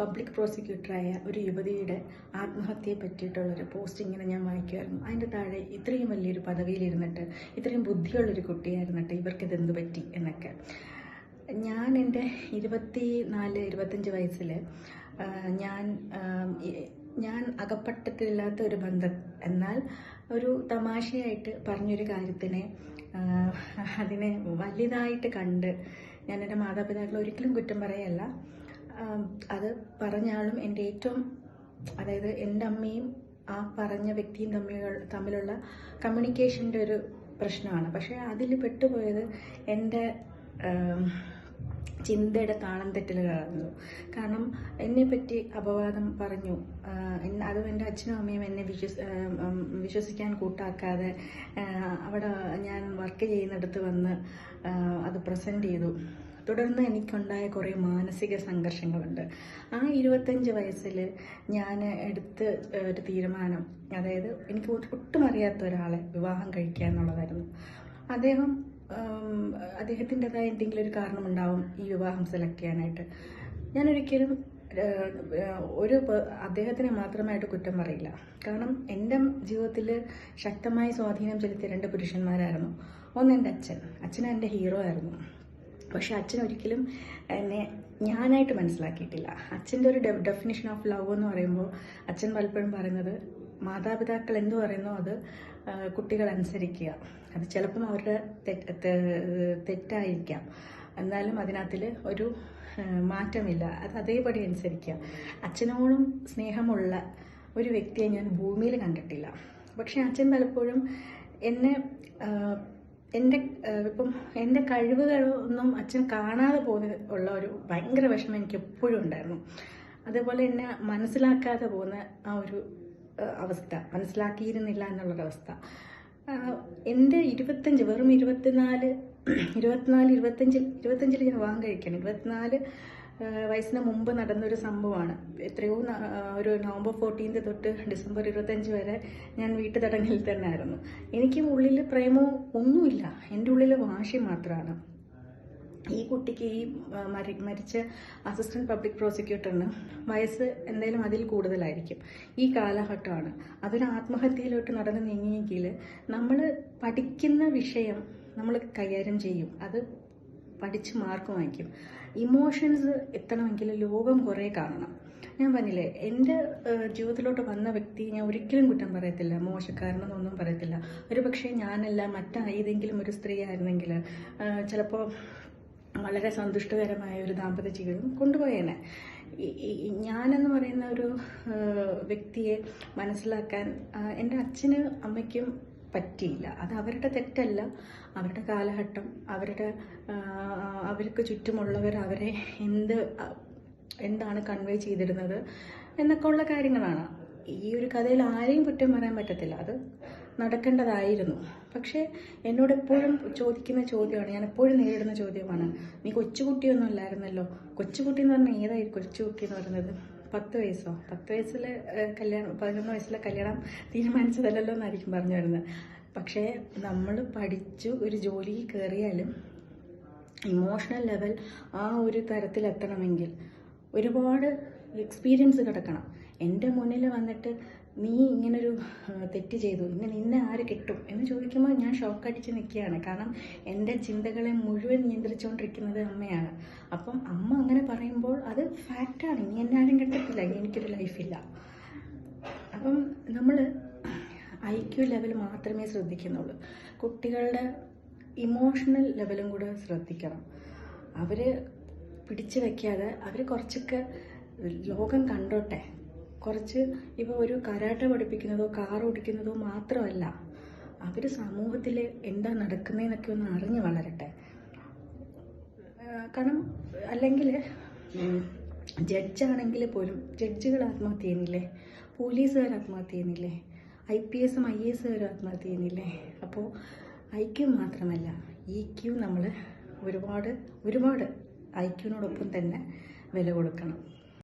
Public പ്രോസിക്യൂട്ടറായ ഒരു യുവതിയുടെ ആത്മഹത്യയെ പറ്റിയിട്ടുള്ളൊരു post ഇങ്ങനെ ഞാൻ വായിക്കുമായിരുന്നു. അതിന്റെ താഴെ ഇത്രയും വലിയൊരു പദവിയിലിരുന്നിട്ട് ഇത്രയും ബുദ്ധിയുള്ളൊരു കുട്ടിയായിരുന്നിട്ട് ഇവർക്ക് ഇതെന്ത് പറ്റി എന്നൊക്കെ. ഞാൻ എന്റെ ഇരുപത്തി നാല് ഇരുപത്തഞ്ച് വയസ്സിൽ ഞാൻ ഞാൻ അകപ്പെട്ടിട്ടില്ലാത്ത ഒരു ബന്ധം. എന്നാൽ ഒരു തമാശയായിട്ട് പറഞ്ഞൊരു കാര്യത്തിനെ അതിനെ വലുതായിട്ട് കണ്ട് ഞാൻ എന്റെ മാതാപിതാക്കളെ ഒരിക്കലും കുറ്റം പറയല്ല. അത് പറഞ്ഞാലും എന്റെ ഏറ്റവും അതായത് എന്റെ അമ്മയും ആ പറഞ്ഞ വ്യക്തിയും തമ്മിൽ തമ്മിലുള്ള കമ്മ്യൂണിക്കേഷന്റെ ഒരു പ്രശ്നമാണ്. പക്ഷേ അതിൽ പെട്ടുപോയത് എന്റെ ചിന്തയുടെ താളം തെറ്റലുകളായിരുന്നു. കാരണം എന്നെപ്പറ്റി അപവാദം പറഞ്ഞു. അതും എന്റെ അച്ഛനും അമ്മയും എന്നെ വിശ്വസ് വിശ്വസിക്കാൻ കൂട്ടാക്കാതെ അവിടെ ഞാൻ വർക്ക് ചെയ്യുന്നിടത്ത് വന്ന് അത് പ്രസന്റ് ചെയ്തു. തുടർന്ന് എനിക്കുണ്ടായ കുറേ മാനസിക സംഘർഷങ്ങളുണ്ട്. ആ ഇരുപത്തഞ്ച് വയസ്സിൽ ഞാൻ എടുത്ത ഒരു തീരുമാനം അതായത് എനിക്ക് ഒട്ടും അറിയാത്ത ഒരാളെ വിവാഹം കഴിക്കുക എന്നുള്ളതായിരുന്നു. അദ്ദേഹം അദ്ദേഹത്തിന്റെതായ എന്തെങ്കിലും ഒരു കാരണമുണ്ടാവും ഈ വിവാഹം സെലക്ട് ചെയ്യാനായിട്ട്. ഞാനൊരിക്കലും ഒരു അദ്ദേഹത്തിനെ മാത്രമായിട്ട് കുറ്റം പറയില്ല. കാരണം എന്റെ ജീവിതത്തിൽ ശക്തമായി സ്വാധീനം ചെലുത്തിയ രണ്ട് പുരുഷന്മാരായിരുന്നു. ഒന്ന് എന്റെ അച്ഛൻ. അച്ഛൻ എന്റെ ഹീറോ ആയിരുന്നു. പക്ഷെ അച്ഛൻ ഒരിക്കലും എന്നെ ഞാനായിട്ട് മനസ്സിലാക്കിയിട്ടില്ല. അച്ഛന്റെ ഒരു ഡെഫിനിഷൻ ഓഫ് ലവ് എന്ന് പറയുമ്പോൾ അച്ഛൻ പലപ്പോഴും പറയുന്നത് മാതാപിതാക്കൾ എന്തു പറയുന്നോ അത് കുട്ടികൾ അനുസരിക്കുക. അത് ചിലപ്പം അവരുടെ തെറ്റായിരിക്കാം. എന്നാലും അതിനകത്തിൽ ഒരു മാറ്റമില്ല. അത് അതേപടി അനുസരിക്കുക. അച്ഛനോടും സ്നേഹമുള്ള ഒരു വ്യക്തിയെ ഞാൻ ഭൂമിയിൽ കണ്ടിട്ടില്ല. പക്ഷേ അച്ഛൻ പലപ്പോഴും എന്നെ എന്റെ ഇപ്പം എന്റെ കഴിവുകളൊന്നും അച്ഛൻ കാണാതെ പോകുന്ന ഉള്ള ഒരു ഭയങ്കര വിഷമം എനിക്ക് എപ്പോഴും ഉണ്ടായിരുന്നു. അതേപോലെ എന്നെ മനസ്സിലാക്കാതെ പോകുന്ന ആ ഒരു അവസ്ഥ മനസ്സിലാക്കിയിരുന്നില്ല എന്നുള്ളൊരവസ്ഥ എന്റെ ഇരുപത്തഞ്ച് വെറും ഇരുപത്തിനാല് ഇരുപത്തിനാല് ഇരുപത്തഞ്ചിൽ ഇരുപത്തഞ്ചിൽ ഞാൻ വിവാഹം കഴിക്കണം. ഇരുപത്തിനാല് വയസ്സിന് മുമ്പ് നടന്നൊരു സംഭവമാണ്. എത്രയോ ഒരു നവംബർ ഫോർട്ടീൻത് തൊട്ട് ഡിസംബർ ഇരുപത്തഞ്ച് വരെ ഞാൻ വീട്ടു തടങ്കലിൽ തന്നെ ആയിരുന്നു എനിക്ക് ഉള്ളിൽ പ്രേമോ ഒന്നുമില്ല. എന്റെ ഉള്ളിൽ വാശി മാത്രമാണ്. ഈ കുട്ടിക്ക് ഈ മരി- മരിച്ച അസിസ്റ്റന്റ് പബ്ലിക് പ്രോസിക്യൂട്ടറിന് വയസ്സ് എന്തായാലും അതിൽ കൂടുതലായിരിക്കും. ഈ കാലഘട്ടമാണ്. അതൊരു ആത്മഹത്യയിലോട്ട് നടന്നു നീങ്ങിയെങ്കിൽ നമ്മൾ പഠിക്കുന്ന വിഷയം നമ്മൾ കൈകാര്യം ചെയ്യും. അത് പഠിച്ച് മാർക്ക് വാങ്ങിക്കും. ഇമോഷൻസ് എത്തണമെങ്കിൽ ലോകം കുറേ കാണണം. ഞാൻ പറഞ്ഞില്ലേ എന്റെ ജീവിതത്തിലോട്ട് വന്ന വ്യക്തി ഞാൻ ഒരിക്കലും കുറ്റം പറയത്തില്ല മോശക്കാരനെന്നൊന്നും പറയത്തില്ല. ഒരു പക്ഷേ ഞാനല്ല മറ്റേതെങ്കിലും ഒരു സ്ത്രീ ആയിരുന്നെങ്കിൽ ചിലപ്പോൾ വളരെ സന്തുഷ്ടകരമായ ഒരു ദാമ്പത്യ ജീവിതം കൊണ്ടുപോയേനെ. ഞാനെന്ന് പറയുന്ന ഒരു വ്യക്തിയെ മനസ്സിലാക്കാൻ എന്റെ അച്ഛന് അമ്മയ്ക്കും പറ്റിയില്ല. അത് അവരുടെ തെറ്റല്ല. അവരുടെ കാലഘട്ടം അവരുടെ അവർക്ക് ചുറ്റുമുള്ളവർ അവരെ എന്ത് എന്താണ് കൺവേ ചെയ്തിരുന്നത് എന്നൊക്കെ ഉള്ള കാര്യങ്ങളാണ്. ഈ ഒരു കഥയിൽ ആരെയും കുറ്റം പറയാൻ പറ്റത്തില്ല. അത് നടക്കേണ്ടതായിരുന്നു. പക്ഷേ എന്നോട് എപ്പോഴും ചോദിക്കുന്ന ചോദ്യമാണ് ഞാൻ എപ്പോഴും നേരിടുന്ന ചോദ്യമാണ് നീ കൊച്ചുകുട്ടിയൊന്നും അല്ലായിരുന്നല്ലോ? കൊച്ചുകുട്ടി എന്ന് പറഞ്ഞാൽ ഏതായി? കൊച്ചുകുട്ടി എന്ന് പറയുന്നത്? പത്ത് വയസ്സോ? പത്ത് വയസ്സിൽ കല്യാണം പതിനൊന്ന് വയസ്സിലെ കല്യാണം തീരുമാനിച്ചതല്ലല്ലോ എന്നായിരിക്കും പറഞ്ഞു വരുന്നത്. പക്ഷേ നമ്മൾ പഠിച്ചു ഒരു ജോലിയിൽ കയറിയാലും ഇമോഷണൽ ലെവൽ ആ ഒരു തരത്തിലെത്തണമെങ്കിൽ ഒരുപാട് എക്സ്പീരിയൻസ് കിടക്കണം. എന്റെ മുന്നിൽ വന്നിട്ട് നീ ഇങ്ങനൊരു തെറ്റ് ചെയ്തു. ഇങ്ങനെ നിന്നെ ആര് കിട്ടും? എന്ന് ചോദിക്കുമ്പോൾ ഞാൻ ഷോക്കടിച്ച് നിൽക്കുകയാണ്. കാരണം എന്റെ ചിന്തകളെ മുഴുവൻ നിയന്ത്രിച്ചുകൊണ്ടിരിക്കുന്നത് അമ്മയാണ്. അപ്പം അമ്മ അങ്ങനെ പറയുമ്പോൾ അത് ഫാക്റ്റാണ് ഇനി എന്നെ ആരും കിട്ടത്തില്ല. എനിക്കൊരു ലൈഫില്ല അപ്പം നമ്മൾ ഐ ക്യു ലെവൽ മാത്രമേ ശ്രദ്ധിക്കുന്നുള്ളൂ. കുട്ടികളുടെ ഇമോഷണൽ ലെവലും കൂടെ ശ്രദ്ധിക്കണം. അവർ പിടിച്ചു വയ്ക്കാതെ അവർ കുറച്ചൊക്കെ ലോകം കണ്ടോട്ടെ. കുറച്ച് ഇപ്പോൾ ഒരു കരാട്ട പഠിപ്പിക്കുന്നതോ കാർ ഓടിക്കുന്നതോ മാത്രമല്ല അവർ സമൂഹത്തിൽ എന്താ നടക്കുന്നതെന്നൊക്കെ ഒന്ന് അറിഞ്ഞ് വളരട്ടെ. കാരണം അല്ലെങ്കിൽ ജഡ്ജാണെങ്കിൽ പോലും ജഡ്ജുകൾ ആത്മഹത്യ ചെയ്യുന്നില്ലേ? പോലീസുകാർ ആത്മഹത്യ ചെയ്യുന്നില്ലേ? ഐ പി എസും ഐ എ എസുകാരും ആത്മഹത്യ ചെയ്യുന്നില്ലേ? അപ്പോൾ ഐ ക്യു മാത്രമല്ല ഇ ക്യു നമ്മൾ ഒരുപാട് ഒരുപാട് ഐ ക്യുവിനോടൊപ്പം തന്നെ വില കൊടുക്കണം.